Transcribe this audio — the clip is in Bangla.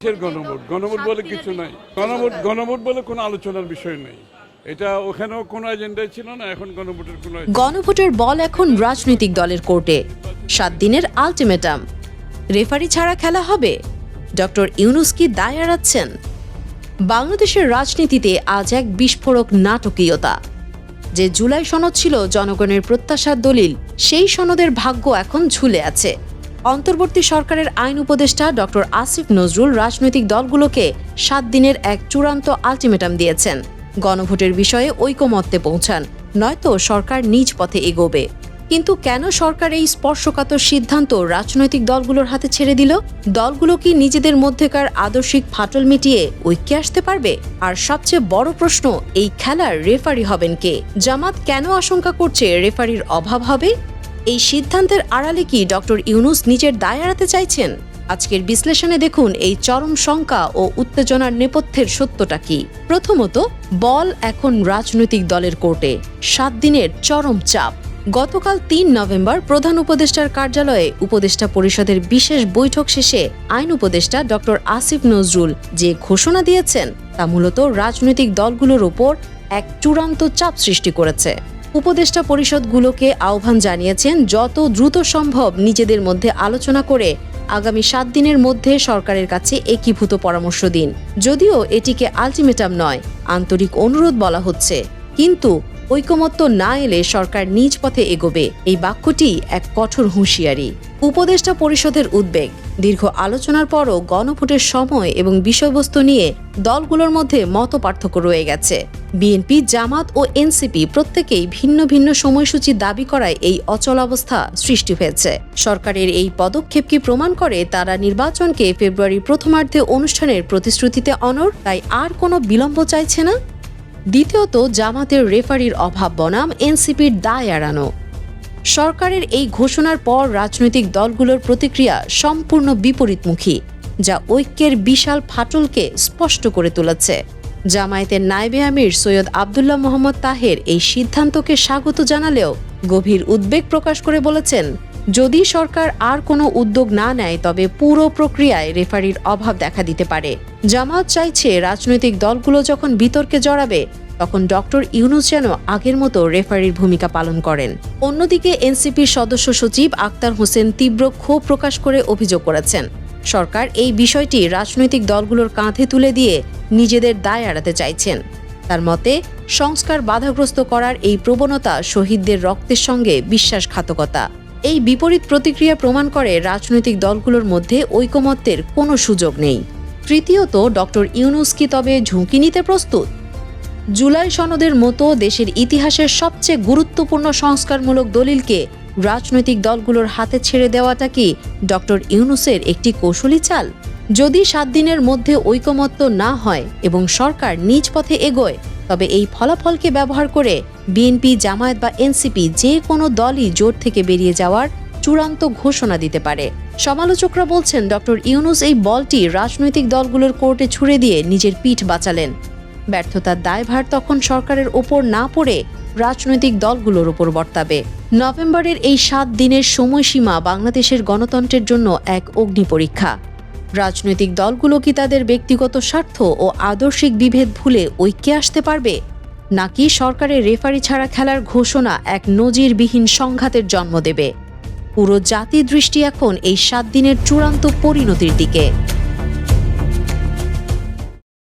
কিসের গণভোট। গণভোট বলে কিছু নাই। গণভোট গণভোট বলে কোনো আলোচনার বিষয় নেই। এটা ওখানেও কোনো এজেন্ডাই ছিল না এখন গণভোটের কোনো গণভোটের বল এখন রাজনৈতিক দলের কোর্টে। সাত দিনের আলটিমেটাম। রেফারি ছাড়া খেলা হবে? ডক্টর ইউনুস কি দায় এড়াচ্ছেন? বাংলাদেশের রাজনীতিতে আজ এক বিস্ফোরক নাটকীয়তা। যে জুলাই সনদ ছিল জনগণের প্রত্যাশার দলিল সেই সনদের ভাগ্য এখন ঝুলে আছে। অন্তর্বর্তী সরকারের আইন উপদেষ্টা ডক্টর আসিফ নজরুল রাজনৈতিক দলগুলোকে সাত দিনের এক চূড়ান্ত আলটিমেটাম দিয়েছেন। গণভোটের বিষয়ে ঐকমত্যে পৌঁছান। নয়তো সরকার নিজ পথে এগোবে। কিন্তু কেন সরকার এই স্পর্শকাতর সিদ্ধান্ত রাজনৈতিক দলগুলোর হাতে ছেড়ে দিল? দলগুলো কি নিজেদের মধ্যেকার আদর্শিক ফাটল মিটিয়ে ঐক্যে আসতে পারবে? আর সবচেয়ে বড় প্রশ্ন, এই খেলার রেফারি হবেন কে? জামাত কেন আশঙ্কা করছে রেফারির অভাব হবে? এই সিদ্ধান্তের আড়ালে কি ডক্টর ইউনুস নিজের দায় এড়াতে চাইছেন? আজকের বিশ্লেষণে দেখুন এই চরম শঙ্কা ও উত্তেজনার নেপথ্যের সত্যটা কি। প্রথমত, বল এখন রাজনৈতিক দলের কোর্টে। সাত দিনের চরম চাপ। গতকাল তিন নভেম্বর প্রধান উপদেষ্টার কার্যালয়ে উপদেষ্টা পরিষদের বিশেষ বৈঠক শেষে আইন উপদেষ্টা ডক্টর আসিফ নজরুল যে ঘোষণা দিয়েছেন, তা মূলত রাজনৈতিক দলগুলোর ওপর এক চূড়ান্ত চাপ সৃষ্টি করেছে। উপদেষ্টা পরিষদগুলোকে আহ্বান জানিয়েছেন, যত দ্রুত সম্ভব নিজেদের মধ্যে আলোচনা করে আগামী সাত দিনের মধ্যে সরকারের কাছে একীভূত পরামর্শ দিন। যদিও এটিকে আলটিমেটাম নয়, আন্তরিক অনুরোধ বলা হচ্ছে। কিন্তু ঐকমত্য না এলে সরকার নিজ পথে এগোবে। এই বাক্যটি এক কঠোর হুঁশিয়ারি। উপদেষ্টা পরিষদের উদ্বেগ, দীর্ঘ আলোচনার পরও গণভোটের সময় এবং বিষয়বস্তু নিয়ে দলগুলোর মধ্যে মত পার্থক্য রয়ে গেছে। বিএনপি, জামাত ও এনসিপি প্রত্যেকেই ভিন্ন ভিন্ন সময়সূচি দাবি করায় এই অচলাবস্থা সৃষ্টি হয়েছে। সরকারের এই পদক্ষেপ কি প্রমাণ করে তারা নির্বাচনকে ফেব্রুয়ারির প্রথমার্ধে অনুষ্ঠানের প্রতিশ্রুতিতে অনর তাই আর কোনো বিলম্ব চাইছে না? দ্বিতীয়ত, জামাতের রেফারির অভাব বনাম এনসিপির দায় এড়ানো। সরকারের এই ঘোষণার পর রাজনৈতিক দলগুলোর প্রতিক্রিয়া সম্পূর্ণ বিপরীতমুখী, যা ঐক্যের বিশাল ফাটলকে স্পষ্ট করে তুলেছে। জামায়াতের নায়েবে আমির সৈয়দ আবদুল্লাহ মোহাম্মদ তাহের এই সিদ্ধান্তকে স্বাগত জানালেও গভীর উদ্বেগ প্রকাশ করে বলেছেন যদি সরকার আর কোনো উদ্যোগ না নেয়, তবে পুরো প্রক্রিয়ায় রেফারির অভাব দেখা দিতে পারে। জামায়াত চাইছে রাজনৈতিক দলগুলো যখন বিতর্কে জড়াবে, তখন ডক্টর ইউনুস যেন আগের মতো রেফারির ভূমিকা পালন করেন। অন্যদিকে এনসিপির সদস্য সচিব আক্তার হোসেন তীব্র ক্ষোভ প্রকাশ করে অভিযোগ করেছেন। সরকার এই বিষয়টি রাজনৈতিক দলগুলোর কাঁধে তুলে দিয়ে নিজেদের দায় এড়াতে চাইছেন। তার মতে, সংস্কার বাধাগ্রস্ত করার এই প্রবণতা শহীদদের রক্তের সঙ্গে বিশ্বাসঘাতকতা। এই বিপরীত প্রতিক্রিয়া প্রমাণ করে রাজনৈতিক দলগুলোর মধ্যে ঐকমত্যের কোনো সুযোগ নেই। তৃতীয়ত, ডক্টর ইউনুস কি তবে ঝুঁকি নিতে প্রস্তুত? জুলাই সনদের মতো দেশের ইতিহাসের সবচেয়ে গুরুত্বপূর্ণ সংস্কারমূলক দলিলকে রাজনৈতিক দলগুলোর হাতে ছেড়ে দেওয়াটা কি ডক্টর ইউনুসের একটি কৌশলী চাল? যদি সাত দিনের মধ্যে ঐকমত্য না হয় এবং সরকার নিজ পথে এগোয় তবে এই ফলাফলকে ব্যবহার করে বিএনপি, জামায়াত বা এনসিপি যে কোনো দলই জোট থেকে বেরিয়ে যাওয়ার চূড়ান্ত ঘোষণা দিতে পারে। সমালোচকরা বলছেন ডক্টর ইউনুস এই বলটি রাজনৈতিক দলগুলোর কোর্টে ছুড়ে দিয়ে নিজের পিঠ বাঁচালেন। ব্যর্থতার দায়ভার তখন সরকারের ওপর না পড়ে রাজনৈতিক দলগুলোর ওপর বর্তাবে। নভেম্বরের এই সাত দিনের সময়সীমা বাংলাদেশের গণতন্ত্রের জন্য এক অগ্নি পরীক্ষা। রাজনৈতিক দলগুলো কি তাদের ব্যক্তিগত স্বার্থ ও আদর্শিক বিভেদ ভুলে ঐক্যে আসতে পারবে? নাকি সরকারের রেফারি ছাড়া খেলার ঘোষণা এক নজিরবিহীন সংঘাতের জন্ম দেবে? পুরো জাতির দৃষ্টি এখন এই সাত দিনের চূড়ান্ত পরিণতির দিকে।